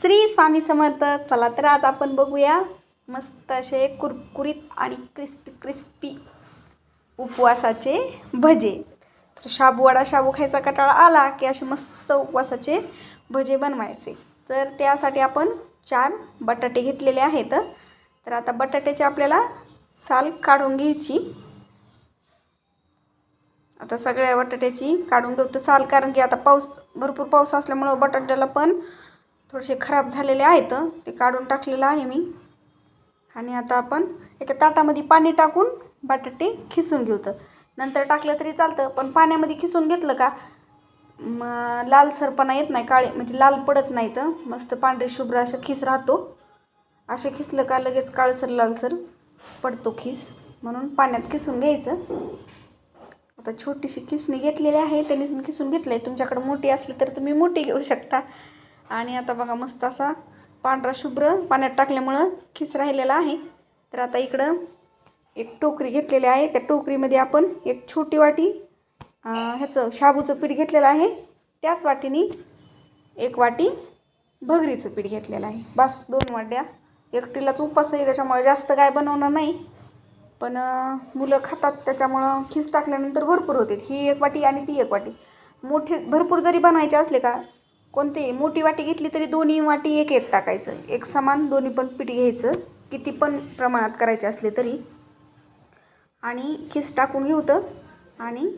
श्री स्वामी समर्थ. चला तर आज आपण बघूया मस्त असे कुरकुरीत आणि क्रिस्पी क्रिस्पी उपवासाचे भजे. तर शाबूवडा शाबू खायचा कटाळा आला की असे मस्त उपवासाचे भजे बनवायचे. तर त्यासाठी आपण चार बटाटे घेतलेले आहेत. तर आता बटाट्याची आपल्याला साल काढून घ्यायची. आता सगळ्या बटाट्याची काढून घेऊ. तर साल कारण की आता पाऊस भरपूर पाऊस असल्यामुळं बटाट्याला पण थोडेसे खराब झालेले आहेत ते काढून टाकलेलं आहे मी. आणि आता आपण एका ताटामध्ये पाणी टाकून बटाटे खिसून घेऊ तर. नंतर टाकलं तरी चालतं पण पाण्यामध्ये खिसून घेतलं का मग लालसरपणा येत नाही काळे म्हणजे लाल पडत नाही तर. मस्त पांढरे शुभ्र असं खिस राहतो. असे खिसलं का लगेच काळसर लालसर पडतो खिस. म्हणून पाण्यात खिसून घ्यायचं. आता छोटीशी खिसणी घेतलेली आहे त्यांनीच मी खिसून घेतलं आहे तुमच्याकडे मोठी असली तर तुम्ही मोठी घेऊ शकता. आणि आता बघा मस्त असा पांढरा शुभ्र पाण्यात टाकल्यामुळं खिस राहिलेला आहे. तर आता इकडं एक टोकरी घेतलेली आहे. त्या टोकरीमध्ये आपण एक छोटी वाटी ह्याचं शाबूचं पीठ घेतलेलं आहे. त्याच वाटीने एक वाटी भगरीचं पीठ घेतलेलं आहे. बस दोन वाट्या. एकटीलाच उपास आहे त्याच्यामुळे जास्त काय बनवणार नाही. पण मुलं खातात त्याच्यामुळं खीस टाकल्यानंतर भरपूर होते. ही एक वाटी आणि ती एक वाटी. मोठे भरपूर जरी बनवायचे असले का कोणते मोठी वाटी घेतली तरी दोन्ही वाटी एक एक टाकायचं. एक समान दोन्ही पण पीठ घ्यायचं. किती पण प्रमाणात करायचे असले तरी. आणि खीस टाकून घेऊ तर. आणि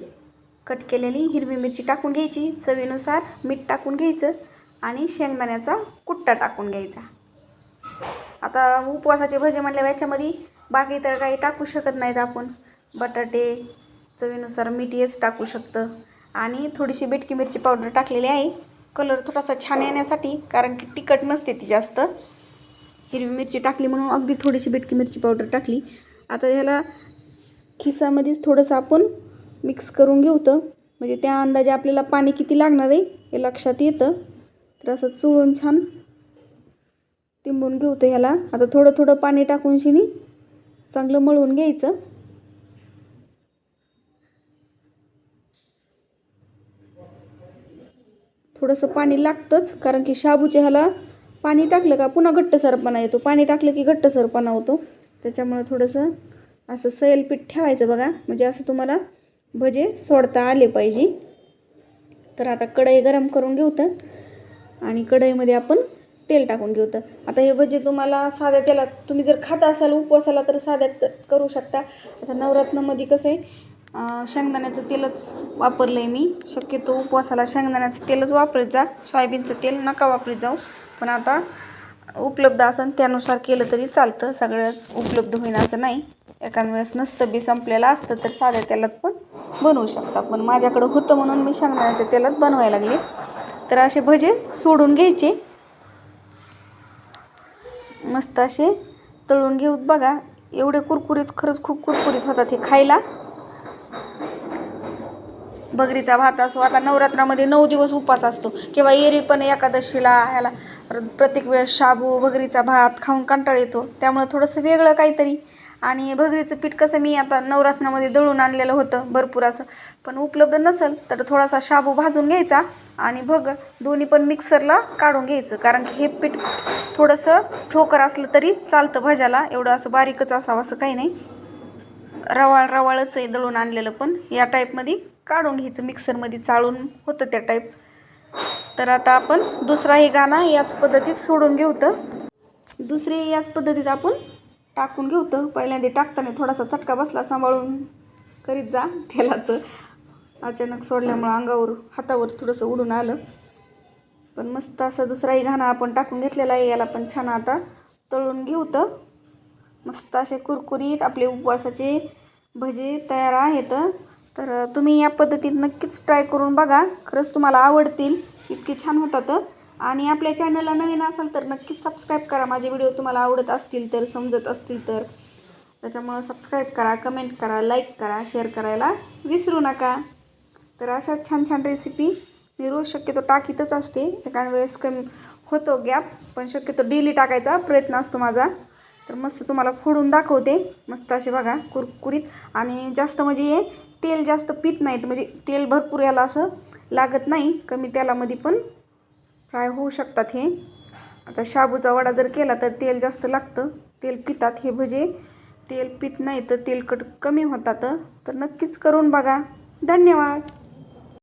कट केलेली हिरवी मिरची टाकून घ्यायची. चवीनुसार मीठ टाकून घ्यायचं. आणि शेंगदाण्याचा कुट्टा टाकून घ्यायचा. आता उपवासाचे भजे म्हणल्या याच्यामध्ये बाकी तर काही टाकू शकत नाहीत आपण. बटाटे चवीनुसार मीठ हेच टाकू शकतं. आणि थोडीशी बिटकी मिरची पावडर टाकलेली आहे. कलर थोडासा छान येण्यासाठी कारण की तिखट नसते ती जास्त. हिरवी मिरची टाकली म्हणून अगदी थोडीशी बेटकी मिरची पावडर टाकली. आता ह्याला खिसामध्येच थोडंसं आपण मिक्स करून घेऊतं. म्हणजे त्या अंदाजे आपल्याला पाणी किती लागणार आहे हे लक्षात येतं. तर असं चुळून छान तिंबून घेऊतं ह्याला. आता थोडं थोडं पाणी टाकून शिनी चांगलं मळून घ्यायचं. थोडंसं पाणी लागतंच कारण की शाबूच्या ह्याला पाणी टाकलं का पुन्हा घट्टसरपणा येतो. पाणी टाकलं की घट्टसरपणा होतो. त्याच्यामुळं थोडंसं असं सैल पीठ ठेवायचं बघा. म्हणजे असं तुम्हाला भजे सोडता आले पाहिजे. तर आता कढई गरम करून घेऊतं आणि कढईमध्ये आपण तेल टाकून घेऊतं आता हे भजे तुम्हाला साध्या तेलात तुम्ही जर खात असाल उपवासाला तर साध्यात करू शकता. आता नवरात्नामध्ये कसं आहे शेंगदाण्याचं तेलच वापरलं आहे मी. शक्यतो उपवासाला शेंगदाण्याचं तेलच वापरत जा. सोयाबीनचं तेल नका वापरत जाऊ. पण आता उपलब्ध असेल त्यानुसार केलं तरी चालतं. सगळंच उपलब्ध होईन असं नाही. एखाद वेळेस नसतं बी संपलेलं असतं तर साध्या तेलात पण बनवू शकता. पण माझ्याकडं होतं म्हणून मी शेंगदाण्याच्या तेलात बनवायला लागले. तर असे भजे सोडून घ्यायचे. मस्त असे तळून घेऊत बघा. एवढे कुरकुरीत खरंच खूप कुरकुरीत होतात हे खायला. भगरीचा भात असो आता नवरात्रामध्ये नऊ दिवस उपवास असतो. किंवा एरी पण एकादशीला ह्याला परत प्रत्येक वेळेस शाबू भगरीचा भात खाऊन कंटाळ येतो. त्यामुळं थोडंसं वेगळं काहीतरी. आणि भगरीचं पीठ कसं मी आता नवरात्रामध्ये दळून आणलेलं होतं भरपूर असं. पण उपलब्ध नसेल तर थोडासा शाबू भाजून घ्यायचा आणि भग दोन्ही पण मिक्सरला काढून घ्यायचं. कारण की हे पीठ थोडंसं ठोकर असलं तरी चालतं भाज्याला. एवढं असं बारीकच असावं असं काही नाही. रवाळ रवाळच आहे दळून आणलेलं पण. या टाईपमध्ये काढून घ्यायचं मिक्सरमध्ये चाळून होतं त्या टाईप तर आता आपण दुसरा हे गाणं याच पद्धतीत सोडून घेऊतं दुसरे याच पद्धतीत आपण टाकून घेऊतं पहिल्यांदा टाकताना थोडासा चटका बसला सांभाळून करीत जा तेलाचं. अचानक सोडल्यामुळं अंगावर हातावर थोडंसं उडून आलं. पण मस्त असं दुसराही घाणा आपण टाकून घेतलेला आहे याला पण छान आता तळून घेऊतं मस्त असे कुरकुरीत आपले उपवासाचे भजे तयार आहेत. तर तुम्ही या पद्धतीत नक्कीच ट्राय करून बघा. खरंच तुम्हाला आवडतील. इतके छान होतात. आणि आपल्या चॅनलला नवीन असाल तर नक्कीच सबस्क्राईब करा. माझे व्हिडिओ तुम्हाला आवडत असतील तर समजत असतील तर. त्याच्यामुळं सबस्क्राईब करा कमेंट करा लाईक करा शेअर करायला विसरू नका. तर अशा छान छान रेसिपी मी रोज शक्यतो टाकीतच असते. एखाद्या वेळेस कमी होतो गॅप पण शक्यतो डेली टाकायचा प्रयत्न असतो माझा. तर मस्त तुम्हाला फोडून दाखवते. मस्त असे बघा कुरकुरीत. आणि जास्त म्हणजे हे तेल जास्त पित नाहीत. म्हणजे तेल भरपूर याला असं लागत नाही. कमी तेलामध्ये पण फ्राय होऊ शकतात हे. आता शाबूचा वडा जर केला तर तेल जास्त लागतं. तेल पितात हे भजे. तेल पित नाही तर तेलकट कमी होतात. तर नक्कीच करून बघा. धन्यवाद.